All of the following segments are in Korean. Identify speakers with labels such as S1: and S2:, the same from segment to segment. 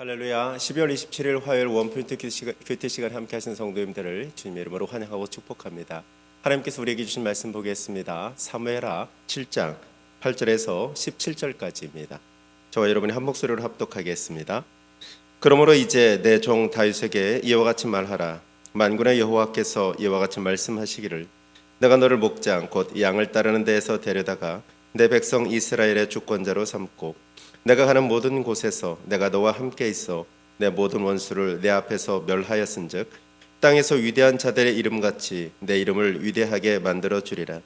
S1: 할렐루야. 12월 27일 화요일 원포인트 큐티 시간, 함께 하신 성도님들을 주님의 이름으로 환영하고 축복합니다. 하나님께서 우리에게 주신 말씀 보겠습니다. 사무엘하 7장 8절에서 17절까지입니다. 저와 여러분이 한 목소리로 합독하겠습니다. 그러므로 이제 내 종 다윗에게 이와 같이 말하라. 만군의 여호와께서 이와 같이 말씀하시기를 내가 너를 목장 곧 양을 따르는 데에서 데려다가 내 백성 이스라엘의 주권자로 삼고 내가 가는 모든 곳에서 내가 너와 함께 있어 내 모든 원수를 내 앞에서 멸하였은즉 땅에서 위대한 자들의 이름 같이 내 이름을 위대하게 만들어 주리라.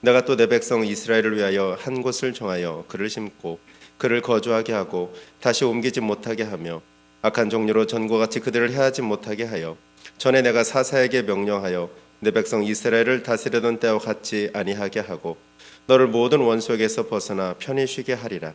S1: 내가 또 내 백성 이스라엘을 위하여 한 곳을 정하여 그를 심고 그를 거주하게 하고 다시 옮기지 못하게 하며 악한 종류로 전과 같이 그들을 해하지 못하게 하여 전에 내가 사사에게 명령하여 내 백성 이스라엘을 다스리던 때와 같이 아니하게 하고 너를 모든 원수에게서 벗어나 편히 쉬게 하리라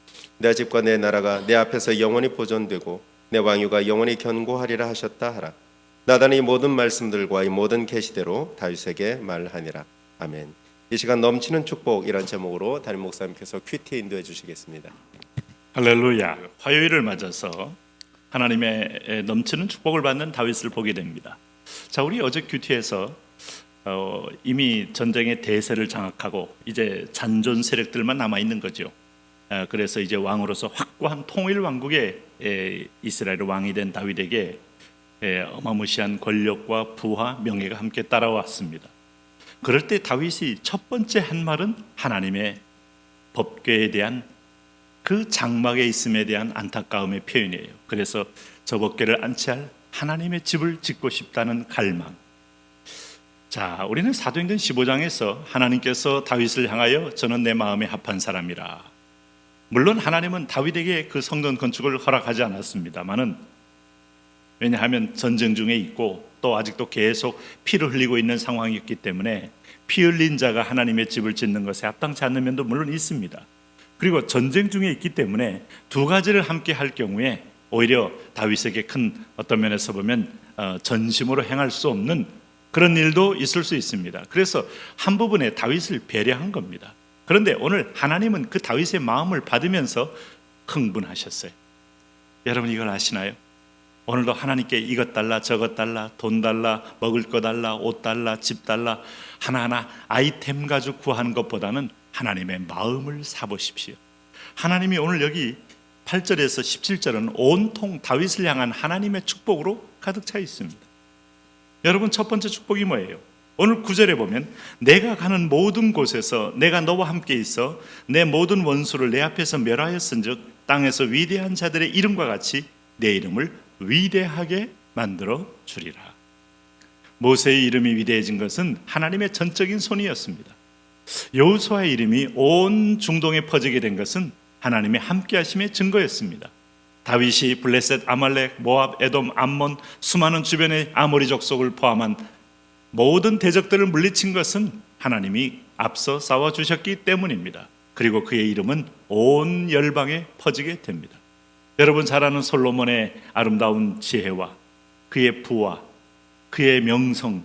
S1: 내 집과 내 나라가 내 앞에서 영원히 보존되고 내 왕유가 영원히 견고하리라 하셨다 하라 나단이 이 모든 말씀들과 이 모든 계시대로 다윗에게 말하니라 아멘 이 시간 넘치는 축복 이런 제목으로 담임 목사님께서 큐티 인도해 주시겠습니다.
S2: 할렐루야. 화요일을 맞아서 하나님의 넘치는 축복을 받는 다윗을 보게 됩니다. 자, 우리 어제 큐티에서 어, 이미 전쟁의 대세를 장악하고 이제 잔존 세력들만 남아 있는 거죠. 아, 그래서 이제 왕으로서 확고한 통일 왕국의 에, 이스라엘 왕이 된 다윗에게 에, 어마무시한 권력과 부와 명예가 함께 따라왔습니다. 그럴 때 다윗이 첫 번째 한 말은 하나님의 법궤에 대한 그 장막에 있음에 대한 안타까움의 표현이에요. 그래서 저 법궤를 안치할 하나님의 집을 짓고 싶다는 갈망. 자, 우리는 사도행전 15장에서 하나님께서 다윗을 향하여 저는 내 마음에 합한 사람이라. 물론 하나님은 다윗에게 그 성전 건축을 허락하지 않았습니다만은 왜냐하면 전쟁 중에 있고 또 아직도 계속 피를 흘리고 있는 상황이었기 때문에 피 흘린 자가 하나님의 집을 짓는 것에 합당치 않는 면도 물론 있습니다. 그리고 전쟁 중에 있기 때문에 두 가지를 함께 할 경우에 오히려 다윗에게 큰 어떤 면에서 보면 어, 전심으로 행할 수 없는 그런 일도 있을 수 있습니다. 그래서 한 부분에 다윗을 배려한 겁니다. 그런데 오늘 하나님은 그 다윗의 마음을 받으면서 흥분하셨어요. 여러분 이걸 아시나요? 오늘도 하나님께 이것 달라 저것 달라 돈 달라 먹을 거 달라 옷 달라 집 달라 하나하나 아이템 가지고 구하는 것보다는 하나님의 마음을 사보십시오. 하나님이 오늘 여기 8절에서 17절은 온통 다윗을 향한 하나님의 축복으로 가득 차 있습니다. 여러분 첫 번째 축복이 뭐예요? 오늘 9절에 보면 내가 가는 모든 곳에서 내가 너와 함께 있어 내 모든 원수를 내 앞에서 멸하였은즉 땅에서 위대한 자들의 이름과 같이 내 이름을 위대하게 만들어 주리라. 모세의 이름이 위대해진 것은 하나님의 전적인 손이었습니다. 여호수아의 이름이 온 중동에 퍼지게 된 것은 하나님의 함께하심의 증거였습니다. 다윗이 블레셋, 아말렉, 모압, 에돔, 암몬 수많은 주변의 아모리 족속을 포함한 모든 대적들을 물리친 것은 하나님이 앞서 싸워 주셨기 때문입니다. 그리고 그의 이름은 온 열방에 퍼지게 됩니다. 여러분 잘 아는 솔로몬의 아름다운 지혜와 그의 부와 그의 명성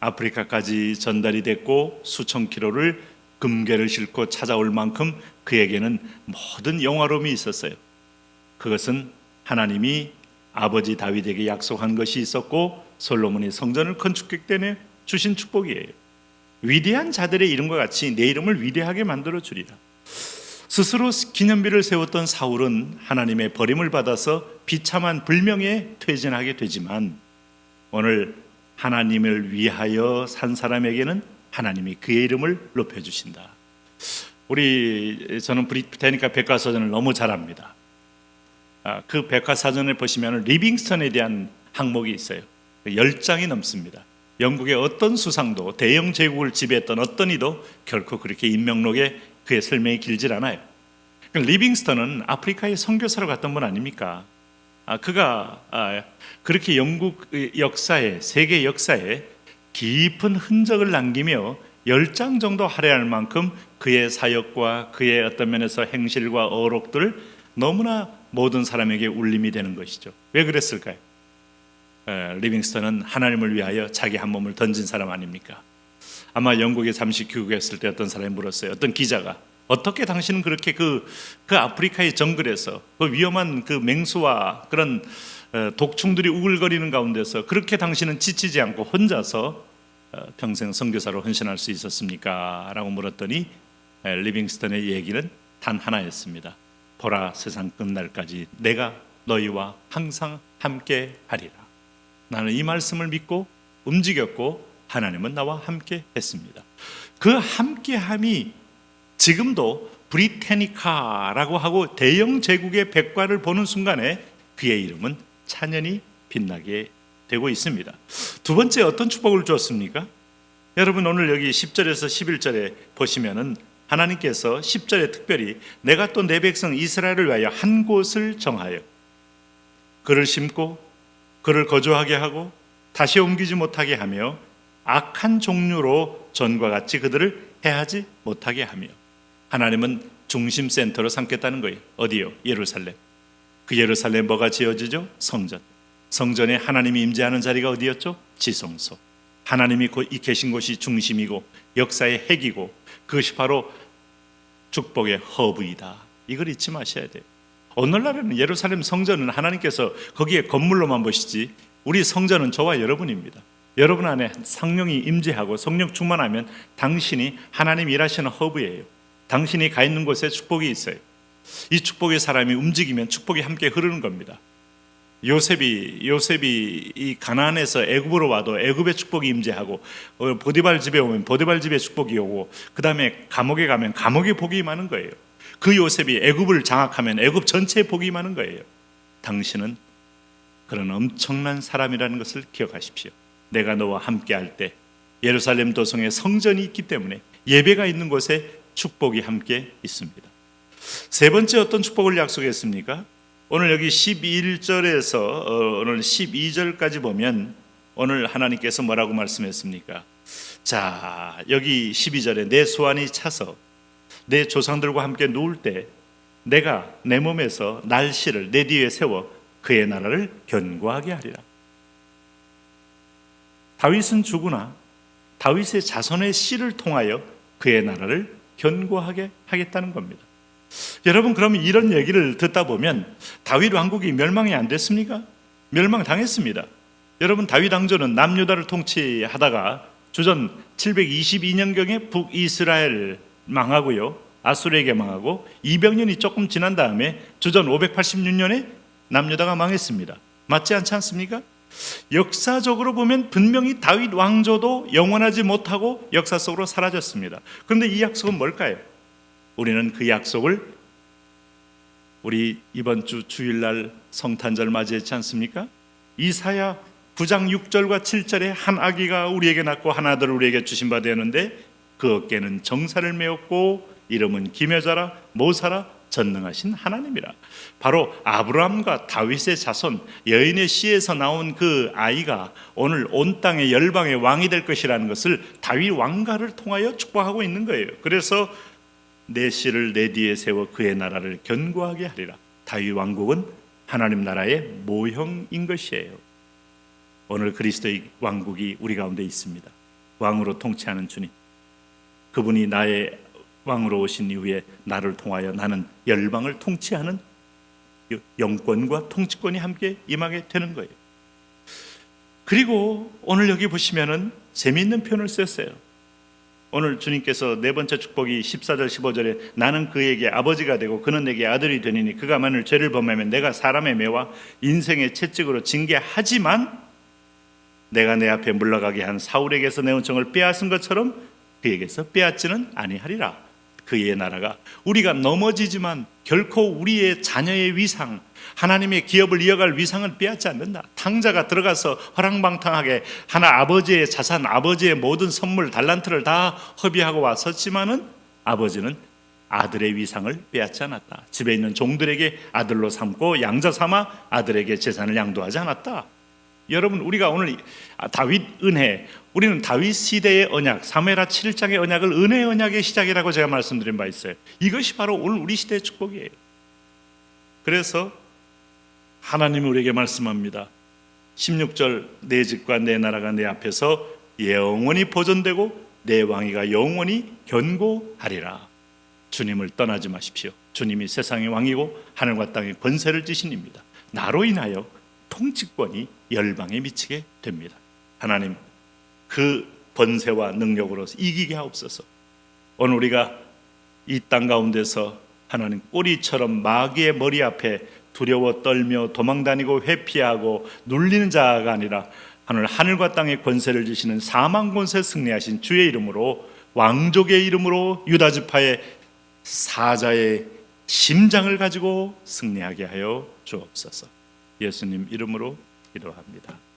S2: 아프리카까지 전달이 됐고 수천 킬로를 금괴를 싣고 찾아올 만큼 그에게는 모든 영화로움이 있었어요. 그것은 하나님이 아버지 다윗에게 약속한 것이 있었고 솔로몬이 성전을 건축했기 때문에 주신 축복이에요. 위대한 자들의 이름과 같이 내 이름을 위대하게 만들어 주리라. 스스로 기념비를 세웠던 사울은 하나님의 버림을 받아서 비참한 불명에 퇴진하게 되지만 오늘 하나님을 위하여 산 사람에게는 하나님이 그의 이름을 높여 주신다. 우리 저는 브리테니카 백과사전을 너무 잘합니다. 아, 그 백과사전을 보시면 리빙스턴에 대한 항목이 있어요. 열 장이 넘습니다. 영국의 어떤 수상도 대영 제국을 지배했던 어떤 이도 결코 그렇게 인명록에 그의 설명이 길질 않아요. 리빙스턴은 아프리카에 선교사로 갔던 분 아닙니까? 아, 그가 아, 그렇게 영국 역사에 세계 역사에 깊은 흔적을 남기며 열장 정도 할애할 만큼 그의 사역과 그의 어떤 면에서 행실과 어록들 너무나 모든 사람에게 울림이 되는 것이죠. 왜 그랬을까요? 에, 리빙스턴은 하나님을 위하여 자기 한 몸을 던진 사람 아닙니까? 아마 영국에 잠시 귀국했을 때 어떤 사람이 물었어요. 어떤 기자가 어떻게 당신은 그렇게 그, 그 아프리카의 정글에서 그 위험한 그 맹수와 그런 어, 독충들이 우글거리는 가운데서 그렇게 당신은 지치지 않고 혼자서 어, 평생 선교사로 헌신할 수 있었습니까? 라고 물었더니 에, 리빙스턴의 얘기는 단 하나였습니다. 보라 세상 끝날까지 내가 너희와 항상 함께 하리라. 나는 이 말씀을 믿고 움직였고 하나님은 나와 함께 했습니다. 그 함께함이 지금도 브리테니카라고 하고 대영 제국의 백과를 보는 순간에 그의 이름은 찬연히 빛나게 되고 있습니다. 두 번째 어떤 축복을 주었습니까? 여러분 오늘 여기 10절에서 11절에 보시면은 하나님께서 10절에 특별히 내가 또 내 백성 이스라엘을 위하여 한 곳을 정하여 그를 심고 그를 거주하게 하고 다시 옮기지 못하게 하며 악한 종류로 전과 같이 그들을 해하지 못하게 하며 하나님은 중심 센터로 삼겠다는 거예요. 어디요? 예루살렘. 그 예루살렘 뭐가 지어지죠? 성전. 성전에 하나님이 임재하는 자리가 어디였죠? 지성소. 하나님이 계신 곳이 중심이고 역사의 핵이고 그것이 바로 축복의 허브이다. 이걸 잊지 마셔야 돼요. 오늘날에는 예루살렘 성전은 하나님께서 거기에 건물로만 보시지 우리 성전은 저와 여러분입니다. 여러분 안에 성령이 임재하고 성령 충만하면 당신이 하나님 일하시는 허브예요. 당신이 가 있는 곳에 축복이 있어요. 이 축복의 사람이 움직이면 축복이 함께 흐르는 겁니다. 요셉이 요셉이 이 가나안에서 애굽으로 와도 애굽의 축복이 임재하고 어, 보디발 집에 오면 보디발 집의 축복이 오고 그다음에 감옥에 가면 감옥의 복이 임하는 거예요. 그 요셉이 애굽을 장악하면 애굽 전체의 복이 임하는 거예요. 당신은 그런 엄청난 사람이라는 것을 기억하십시오. 내가 너와 함께 할 때 예루살렘 도성에 성전이 있기 때문에 예배가 있는 곳에 축복이 함께 있습니다. 세 번째 어떤 축복을 약속했습니까? 오늘 여기 11절에서 어, 오늘 12절까지 보면 오늘 하나님께서 뭐라고 말씀했습니까? 자, 여기 12절에 내 소환이 차서 내 조상들과 함께 누울 때 내가 내 몸에서 날씨를 내 뒤에 세워 그의 나라를 견고하게 하리라. 다윗은 죽으나 다윗의 자손의 씨를 통하여 그의 나라를 견고하게 하겠다는 겁니다. 여러분 그러면 이런 얘기를 듣다 보면 다윗 왕국이 멸망이 안 됐습니까? 멸망 당했습니다. 여러분 다윗 왕조는 남유다를 통치하다가 주전 722년경에 북이스라엘 망하고요. 아수르에게 망하고 200년이 조금 지난 다음에 주전 586년에 남유다가 망했습니다. 맞지 않지 않습니까? 역사적으로 보면 분명히 다윗 왕조도 영원하지 못하고 역사 속으로 사라졌습니다. 그런데 이 약속은 뭘까요? 우리는 그 약속을 우리 이번 주 주일날 성탄절 맞이했지 않습니까? 이사야 9장 6절과 7절에 한 아기가 우리에게 낳고 한 아들을 우리에게 주신 바 되었는데 그 어깨는 정사를 메었고 이름은 김여자라 모사라 전능하신 하나님이라. 바로 아브라함과 다윗의 자손 여인의 씨에서 나온 그 아이가 오늘 온 땅의 열방의 왕이 될 것이라는 것을 다윗 왕가를 통하여 축복하고 있는 거예요. 그래서 내 씨를 내 뒤에 세워 그의 나라를 견고하게 하리라. 다윗 왕국은 하나님 나라의 모형인 것이에요. 오늘 그리스도의 왕국이 우리 가운데 있습니다. 왕으로 통치하는 주님. 그분이 나의 왕으로 오신 이후에 나를 통하여 나는 열방을 통치하는 영권과 통치권이 함께 임하게 되는 거예요. 그리고 오늘 여기 보시면은 재미있는 표현을 썼어요. 오늘 주님께서 네 번째 축복이 14절 15절에 나는 그에게 아버지가 되고 그는 내게 아들이 되니니 그가 만일 죄를 범하면 내가 사람의 매와 인생의 채찍으로 징계하지만 내가 내 앞에 물러가게 한 사울에게서 내 은총을 빼앗은 것처럼 그에게서 빼앗지는 아니하리라. 그의 나라가 우리가 넘어지지만 결코 우리의 자녀의 위상, 하나님의 기업을 이어갈 위상을 빼앗지 않는다. 탕자가 들어가서 허랑방탕하게 하나 아버지의 자산, 아버지의 모든 선물, 달란트를 다 허비하고 왔었지만은 아버지는 아들의 위상을 빼앗지 않았다. 집에 있는 종들에게 아들로 삼고 양자 삼아 아들에게 재산을 양도하지 않았다. 여러분 우리가 오늘 이- 아, 다윗 은혜 우리는 다윗 시대의 언약 사무엘하 7장의 언약을 은혜 언약의 시작이라고 제가 말씀드린 바 있어요. 이것이 바로 오늘 우리 시대의 축복이에요. 그래서 하나님이 우리에게 말씀합니다. 16절 내 집과 내 나라가 내 앞에서 영원히 보존되고 내 왕위가 영원히 견고하리라. 주님을 떠나지 마십시오. 주님이 세상의 왕이고 하늘과 땅의 권세를 지신 입니다. 나로 인하여 통치권이 열방에 미치게 됩니다. 하나님 그 번세와 능력으로 이기게 하옵소서. 오늘 우리가 이 땅 가운데서 하나님 꼬리처럼 마귀의 머리 앞에 두려워 떨며 도망다니고 회피하고 눌리는 자가 아니라 하늘 하늘과 땅의 권세를 주시는 사망 권세 승리하신 주의 이름으로 왕족의 이름으로 유다 지파의 사자의 심장을 가지고 승리하게 하여 주옵소서. 예수님 이름으로 기도합니다.